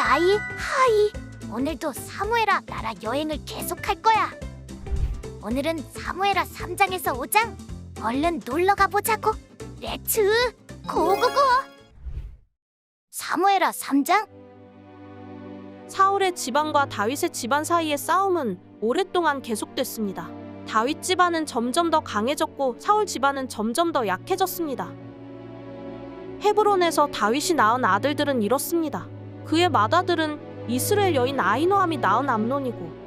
아이 하이. 오늘도 사무에라 나라 여행을 계속할 거야. 오늘은 사무에라 3장에서 5장. 얼른 놀러 가보자고. 렛츠. 고고고. 사무에라 3장. 사울의 집안과 다윗의 집안 사이의 싸움은 오랫동안 계속됐습니다. 다윗 집안은 점점 더 강해졌고 사울 집안은 점점 더 약해졌습니다. 헤브론에서 다윗이 낳은 아들들은 이렇습니다. 그의 맏아들은 이스라엘 여인 아이노함이 낳은 암논이고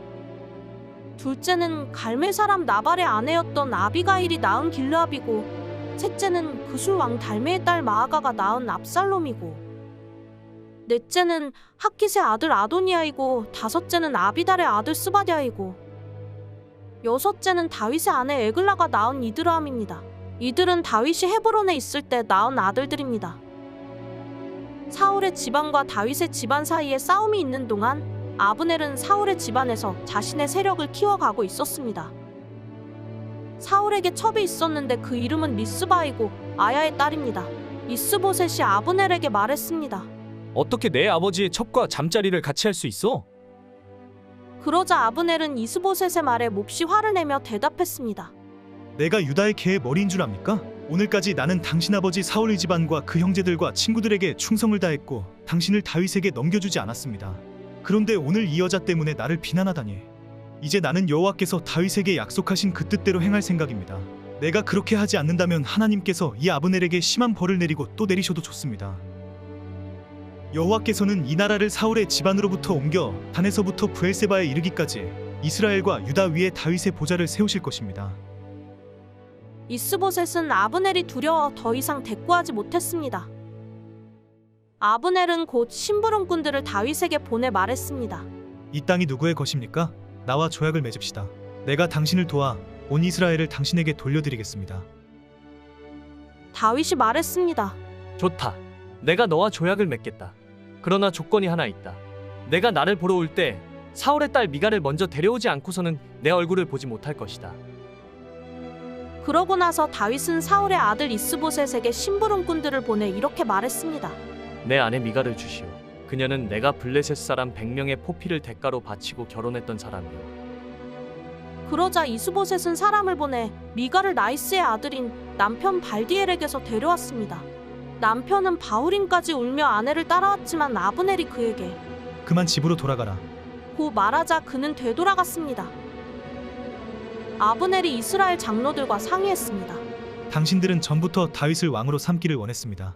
둘째는 갈멜 사람 나발의 아내였던 아비가일이 낳은 길르압이고 셋째는 그술 왕 달메의 딸 마아가가 낳은 압살롬이고 넷째는 하킷의 아들 아도니아이고 다섯째는 아비달의 아들 스바디아이고 여섯째는 다윗의 아내 에글라가 낳은 이드라함입니다. 이들은 다윗이 헤브론에 있을 때 낳은 아들들입니다. 사울의 집안과 다윗의 집안 사이에 싸움이 있는 동안 아브넬은 사울의 집안에서 자신의 세력을 키워가고 있었습니다. 사울에게 첩이 있었는데 그 이름은 리스바이고 아야의 딸입니다. 이스보셋이 아브넬에게 말했습니다. 어떻게 내 아버지의 첩과 잠자리를 같이 할 수 있어? 그러자 아브넬은 이스보셋의 말에 몹시 화를 내며 대답했습니다. 내가 유다의 개의 머리인 줄 압니까? 오늘까지 나는 당신 아버지 사울의 집안과 그 형제들과 친구들에게 충성을 다했고 당신을 다윗에게 넘겨주지 않았습니다. 그런데 오늘 이 여자 때문에 나를 비난하다니. 이제 나는 여호와께서 다윗에게 약속하신 그 뜻대로 행할 생각입니다. 내가 그렇게 하지 않는다면 하나님께서 이 아브넬에게 심한 벌을 내리고 또 내리셔도 좋습니다. 여호와께서는 이 나라를 사울의 집안으로부터 옮겨 단에서부터 부엘세바에 이르기까지 이스라엘과 유다 위에 다윗의 보좌를 세우실 것입니다. 이스보셋은 아브넬이 두려워 더 이상 대꾸하지 못했습니다. 아브넬은 곧 심부름꾼들을 다윗에게 보내 말했습니다. 이 땅이 누구의 것입니까? 나와 조약을 맺읍시다. 내가 당신을 도와 온 이스라엘을 당신에게 돌려드리겠습니다. 다윗이 말했습니다. 좋다. 내가 너와 조약을 맺겠다. 그러나 조건이 하나 있다. 내가 나를 보러 올 때 사울의 딸 미가를 먼저 데려오지 않고서는 내 얼굴을 보지 못할 것이다. 그러고 나서 다윗은 사울의 아들 이스보셋에게 심부름꾼들을 보내 이렇게 말했습니다. 내 아내 미가를 주시오. 그녀는 내가 블레셋 사람 100명의 포피를 대가로 바치고 결혼했던 사람이오. 그러자 이스보셋은 사람을 보내 미가를 나이스의 아들인 남편 발디엘에게서 데려왔습니다. 남편은 바울임까지 울며 아내를 따라왔지만 아브넬이 그에게 그만 집으로 돌아가라. 고 말하자 그는 되돌아갔습니다. 아브넬이 이스라엘 장로들과 상의했습니다. 당신들은 전부터 다윗을 왕으로 삼기를 원했습니다.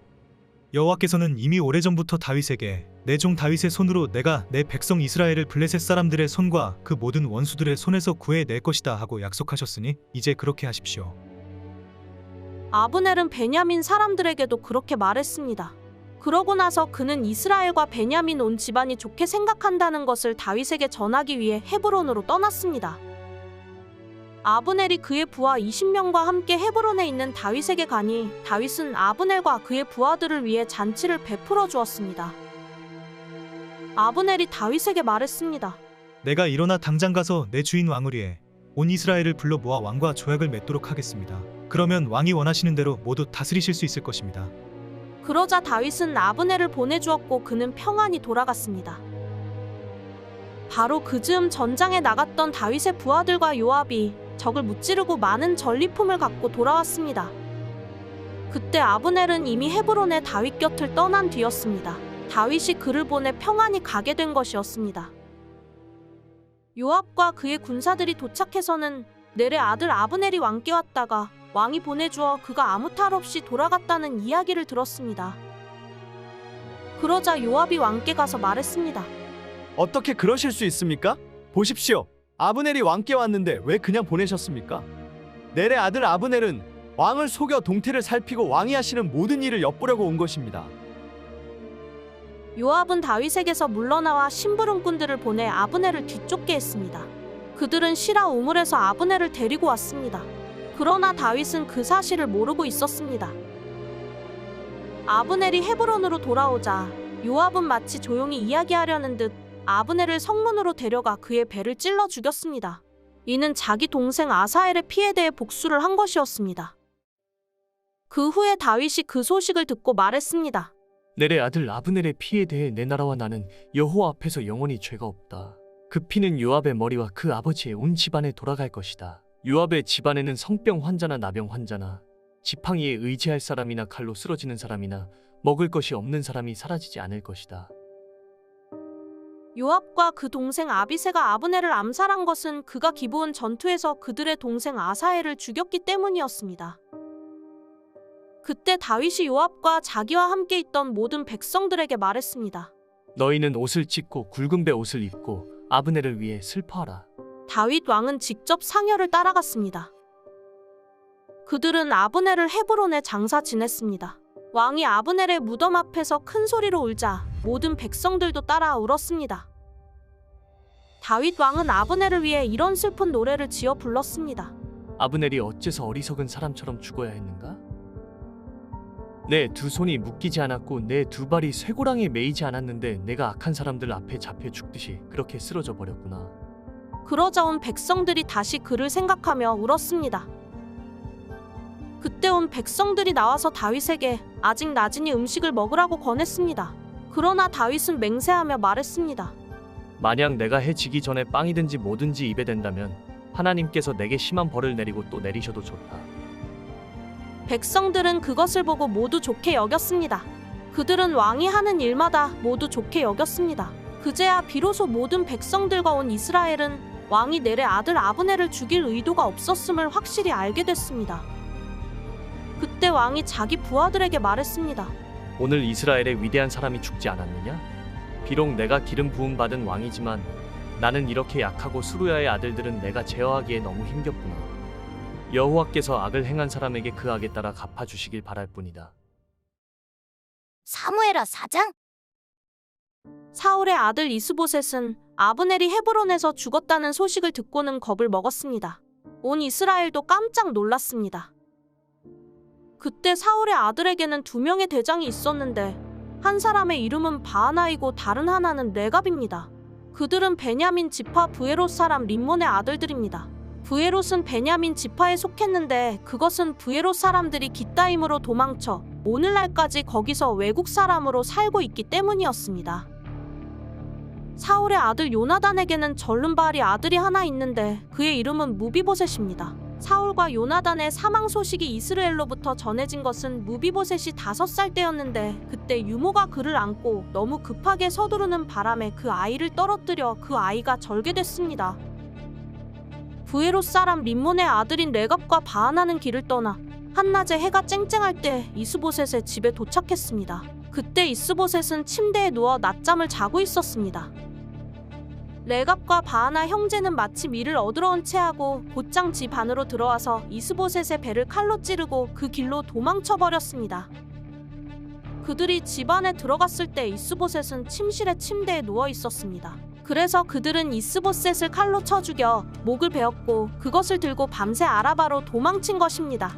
여호와께서는 이미 오래전부터 다윗에게 내 종 다윗의 손으로 내가 내 백성 이스라엘을 블레셋 사람들의 손과 그 모든 원수들의 손에서 구해 낼 것이다 하고 약속하셨으니 이제 그렇게 하십시오. 아브넬은 베냐민 사람들에게도 그렇게 말했습니다. 그러고 나서 그는 이스라엘과 베냐민 온 집안이 좋게 생각한다는 것을 다윗에게 전하기 위해 헤브론으로 떠났습니다. 아브넬이 그의 부하 20명과 함께 헤브론에 있는 다윗에게 가니 다윗은 아브넬과 그의 부하들을 위해 잔치를 베풀어 주었습니다. 아브넬이 다윗에게 말했습니다. 내가 일어나 당장 가서 내 주인 왕을 위해 온 이스라엘을 불러 모아 왕과 조약을 맺도록 하겠습니다. 그러면 왕이 원하시는 대로 모두 다스리실 수 있을 것입니다. 그러자 다윗은 아브넬을 보내주었고 그는 평안히 돌아갔습니다. 바로 그 즈음 전장에 나갔던 다윗의 부하들과 요압이 적을 무찌르고 많은 전리품을 갖고 돌아왔습니다. 그때 아브넬은 이미 헤브론의 다윗 곁을 떠난 뒤였습니다. 다윗이 그를 보내 평안히 가게 된 것이었습니다. 요압과 그의 군사들이 도착해서는 넬의 아들 아브넬이 왕께 왔다가 왕이 보내주어 그가 아무 탈 없이 돌아갔다는 이야기를 들었습니다. 그러자 요압이 왕께 가서 말했습니다. 어떻게 그러실 수 있습니까? 보십시오. 아브넬이 왕께 왔는데 왜 그냥 보내셨습니까? 넬의 아들 아브넬은 왕을 속여 동태를 살피고 왕이 하시는 모든 일을 엿보려고 온 것입니다. 요압은 다윗에게서 물러나와 심부름꾼들을 보내 아브넬을 뒤쫓게 했습니다. 그들은 시라 우물에서 아브넬을 데리고 왔습니다. 그러나 다윗은 그 사실을 모르고 있었습니다. 아브넬이 헤브론으로 돌아오자 요압은 마치 조용히 이야기하려는 듯 아브넬을 성문으로 데려가 그의 배를 찔러 죽였습니다. 이는 자기 동생 아사엘의 피에 대해 복수를 한 것이었습니다. 그 후에 다윗이 그 소식을 듣고 말했습니다. 내래 아들 아브넬의 피에 대해 내 나라와 나는 여호와 앞에서 영원히 죄가 없다. 그 피는 요압의 머리와 그 아버지의 온 집안에 돌아갈 것이다. 요압의 집안에는 성병 환자나 나병 환자나 지팡이에 의지할 사람이나 칼로 쓰러지는 사람이나 먹을 것이 없는 사람이 사라지지 않을 것이다. 요압과 그 동생 아비세가 아브넬을 암살한 것은 그가 기부온 전투에서 그들의 동생 아사엘을 죽였기 때문이었습니다. 그때 다윗이 요압과 자기와 함께 있던 모든 백성들에게 말했습니다. 너희는 옷을 찢고 굵은 배 옷을 입고 아브넬을 위해 슬퍼하라. 다윗 왕은 직접 상여를 따라갔습니다. 그들은 아브넬을 헤브론에 장사 지냈습니다. 왕이 아브넬의 무덤 앞에서 큰 소리로 울자 모든 백성들도 따라 울었습니다. 다윗 왕은 아브넬을 위해 이런 슬픈 노래를 지어 불렀습니다. 아브넬이 어째서 어리석은 사람처럼 죽어야 했는가? 내 두 손이 묶이지 않았고 내 두 발이 쇠고랑에 매이지 않았는데 내가 악한 사람들 앞에 잡혀 죽듯이 그렇게 쓰러져 버렸구나. 그러자 온 백성들이 다시 그를 생각하며 울었습니다. 그때 온 백성들이 나와서 다윗에게 아직 낮으니 음식을 먹으라고 권했습니다. 그러나 다윗은 맹세하며 말했습니다. 만약 내가 해지기 전에 빵이든지 뭐든지 입에 댄다면 하나님께서 내게 심한 벌을 내리고 또 내리셔도 좋다. 백성들은 그것을 보고 모두 좋게 여겼습니다. 그들은 왕이 하는 일마다 모두 좋게 여겼습니다. 그제야 비로소 모든 백성들과 온 이스라엘은 왕이 내래 아들 아브넬을 죽일 의도가 없었음을 확실히 알게 됐습니다. 그때 왕이 자기 부하들에게 말했습니다. 오늘 이스라엘의 위대한 사람이 죽지 않았느냐? 비록 내가 기름 부음 받은 왕이지만 나는 이렇게 약하고 수루야의 아들들은 내가 제어하기에 너무 힘겹구나. 여호와께서 악을 행한 사람에게 그 악에 따라 갚아 주시길 바랄 뿐이다. 사무엘아 4장 사울의 아들 이스보셋은 아브넬이 헤브론에서 죽었다는 소식을 듣고는 겁을 먹었습니다. 온 이스라엘도 깜짝 놀랐습니다. 그때 사울의 아들에게는 두 명의 대장이 있었는데 한 사람의 이름은 바하나이고 다른 하나는 레갑입니다. 그들은 베냐민 지파 부에롯 사람 림몬의 아들들입니다. 부에롯은 베냐민 지파에 속했는데 그것은 부에롯 사람들이 기따임으로 도망쳐 오늘날까지 거기서 외국 사람으로 살고 있기 때문이었습니다. 사울의 아들 요나단에게는 절름바알이 아들이 하나 있는데 그의 이름은 무비보셋입니다. 사울과 요나단의 사망 소식이 이스라엘로부터 전해진 것은 무비보셋이 다섯 살 때였는데 그때 유모가 그를 안고 너무 급하게 서두르는 바람에 그 아이를 떨어뜨려 그 아이가 절개됐습니다. 부에롯 사람 림몬의 아들인 레갑과 바하나는 길을 떠나 한낮에 해가 쨍쨍할 때 이스보셋의 집에 도착했습니다. 그때 이스보셋은 침대에 누워 낮잠을 자고 있었습니다. 레갑과 바하나 형제는 마침 이를 얻으러 채 하고 곧장 집 안으로 들어와서 이스보셋의 배를 칼로 찌르고 그 길로 도망쳐 버렸습니다. 그들이 집 안에 들어갔을 때 이스보셋은 침실의 침대에 누워 있었습니다. 그래서 그들은 이스보셋을 칼로 쳐 죽여 목을 베었고 그것을 들고 밤새 아라바로 도망친 것입니다.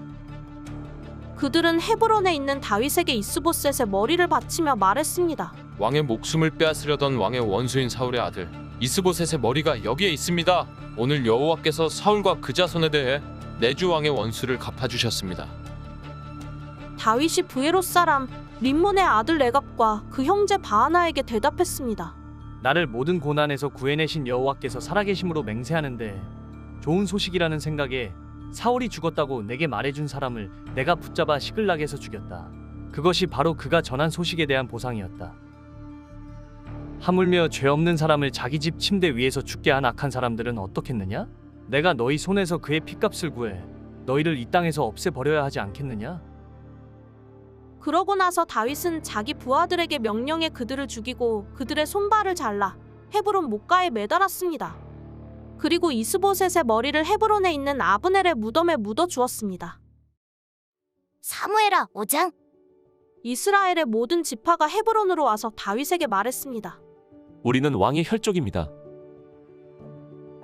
그들은 헤브론에 있는 다윗에게 이스보셋의 머리를 바치며 말했습니다. 왕의 목숨을 빼앗으려던 왕의 원수인 사울의 아들 이스보셋의 머리가 여기에 있습니다. 오늘 여호와께서 사울과 그 자손에 대해 내주 왕의 원수를 갚아주셨습니다. 다윗이 부에롯 사람 림몬의 아들 레갑과 그 형제 바하나에게 대답했습니다. 나를 모든 고난에서 구해내신 여호와께서 살아계심으로 맹세하는데 좋은 소식이라는 생각에 사울이 죽었다고 내게 말해준 사람을 내가 붙잡아 시글락에서 죽였다. 그것이 바로 그가 전한 소식에 대한 보상이었다. 하물며 죄 없는 사람을 자기 집 침대 위에서 죽게 한 악한 사람들은 어떻겠느냐? 내가 너희 손에서 그의 핏값을 구해 너희를 이 땅에서 없애버려야 하지 않겠느냐? 그러고 나서 다윗은 자기 부하들에게 명령해 그들을 죽이고 그들의 손발을 잘라 헤브론 목가에 매달았습니다. 그리고 이스보셋의 머리를 헤브론에 있는 아브넬의 무덤에 묻어 주었습니다. 사무엘아 5장 이스라엘의 모든 지파가 헤브론으로 와서 다윗에게 말했습니다. 우리는 왕의 혈족입니다.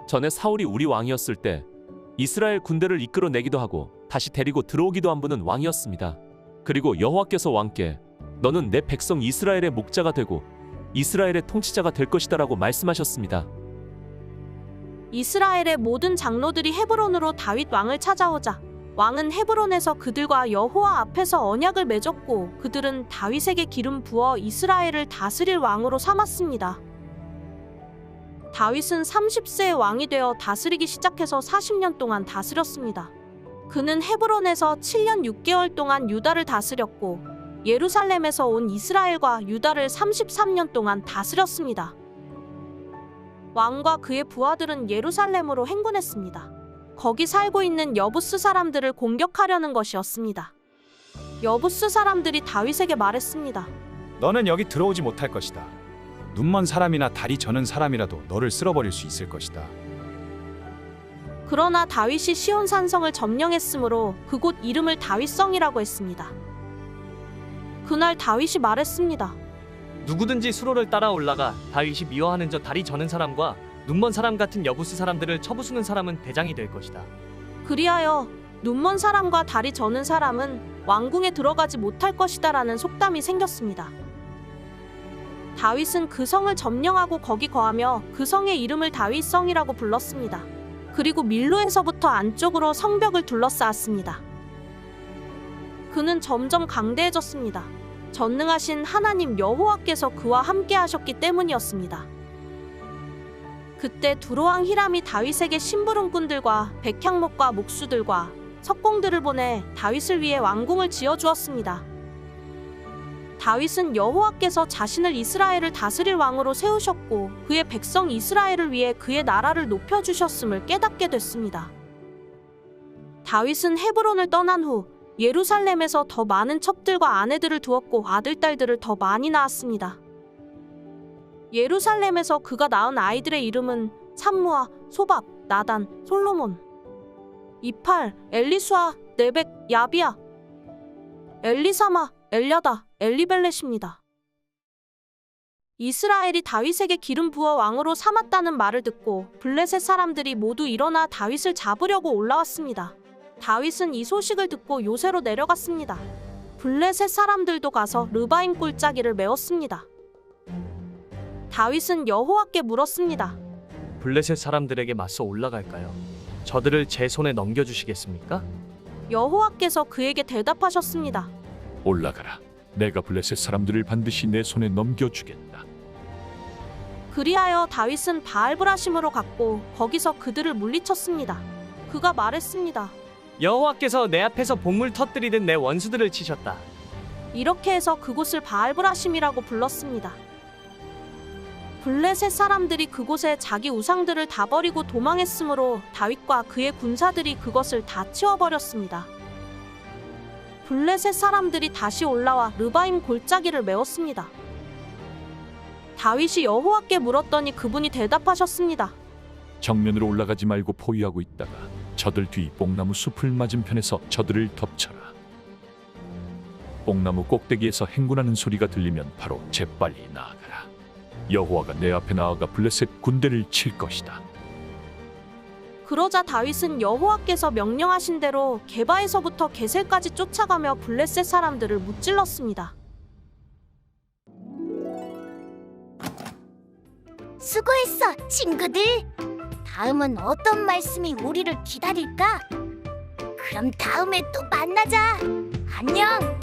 전에 사울이 우리 왕이었을 때 이스라엘 군대를 이끌어내기도 하고 다시 데리고 들어오기도 한 분은 왕이었습니다. 그리고 여호와께서 왕께 너는 내 백성 이스라엘의 목자가 되고 이스라엘의 통치자가 될 것이다라고 말씀하셨습니다. 이스라엘의 모든 장로들이 헤브론으로 다윗 왕을 찾아오자 왕은 헤브론에서 그들과 여호와 앞에서 언약을 맺었고 그들은 다윗에게 기름 부어 이스라엘을 다스릴 왕으로 삼았습니다. 다윗은 30세의 왕이 되어 다스리기 시작해서 40년 동안 다스렸습니다. 그는 헤브론에서 7년 6개월 동안 유다를 다스렸고 예루살렘에서 온 이스라엘과 유다를 33년 동안 다스렸습니다. 왕과 그의 부하들은 예루살렘으로 행군했습니다. 거기 살고 있는 여부스 사람들을 공격하려는 것이었습니다. 여부스 사람들이 다윗에게 말했습니다. 너는 여기 들어오지 못할 것이다. 눈먼 사람이나 다리 저는 사람이라도 너를 쓸어버릴 수 있을 것이다. 그러나 다윗이 시온 산성을 점령했으므로 그곳 이름을 다윗성이라고 했습니다. 그날 다윗이 말했습니다. 누구든지 수로를 따라 올라가 다윗이 미워하는 저 다리 저는 사람과 눈먼 사람 같은 여부스 사람들을 쳐부수는 사람은 대장이 될 것이다. 그리하여 눈먼 사람과 다리 저는 사람은 왕궁에 들어가지 못할 것이다라는 속담이 생겼습니다. 다윗은 그 성을 점령하고 거기 거하며 그 성의 이름을 다윗성이라고 불렀습니다. 그리고 밀로에서부터 안쪽으로 성벽을 둘러싸았습니다. 그는 점점 강대해졌습니다. 전능하신 하나님 여호와께서 그와 함께 하셨기 때문이었습니다. 그때 두로왕 히람이 다윗에게 심부름꾼들과 백향목과 목수들과 석공들을 보내 다윗을 위해 왕궁을 지어 주었습니다. 다윗은 여호와께서 자신을 이스라엘을 다스릴 왕으로 세우셨고 그의 백성 이스라엘을 위해 그의 나라를 높여 주셨음을 깨닫게 됐습니다. 다윗은 헤브론을 떠난 후 예루살렘에서 더 많은 첩들과 아내들을 두었고 아들 딸들을 더 많이 낳았습니다. 예루살렘에서 그가 낳은 아이들의 이름은 산무아, 소밥, 나단, 솔로몬, 이팔, 엘리수아, 네벡, 야비야, 엘리사마, 엘야다, 엘리벨렛입니다. 이스라엘이 다윗에게 기름 부어 왕으로 삼았다는 말을 듣고 블레셋 사람들이 모두 일어나 다윗을 잡으려고 올라왔습니다. 다윗은 이 소식을 듣고 요새로 내려갔습니다. 블레셋 사람들도 가서 르바임 골짜기를 메웠습니다. 다윗은 여호와께 물었습니다. 블레셋 사람들에게 맞서 올라갈까요? 저들을 제 손에 넘겨주시겠습니까? 여호와께서 그에게 대답하셨습니다. 올라가라. 내가 블레셋 사람들을 반드시 내 손에 넘겨주겠다. 그리하여 다윗은 바알브라심으로 갔고 거기서 그들을 물리쳤습니다. 그가 말했습니다. 여호와께서 내 앞에서 복물 터뜨리듯 내 원수들을 치셨다. 이렇게 해서 그곳을 바알브라심이라고 불렀습니다. 블레셋 사람들이 그곳에 자기 우상들을 다 버리고 도망했으므로 다윗과 그의 군사들이 그것을 다 치워버렸습니다. 블레셋 사람들이 다시 올라와 르바임 골짜기를 메웠습니다. 다윗이 여호와께 물었더니 그분이 대답하셨습니다. 정면으로 올라가지 말고 포위하고 있다가 저들 뒤 뽕나무 숲을 맞은편에서 저들을 덮쳐라. 뽕나무 꼭대기에서 행군하는 소리가 들리면 바로 재빨리 나아가라. 여호와가 내 앞에 나아가 블레셋 군대를 칠 것이다. 그러자 다윗은 여호와께서 명령하신 대로 게바에서부터 게셀까지 쫓아가며 블레셋 사람들을 무찔렀습니다. 수고했어, 친구들. 다음은 어떤 말씀이 우리를 기다릴까? 그럼 다음에 또 만나자. 안녕.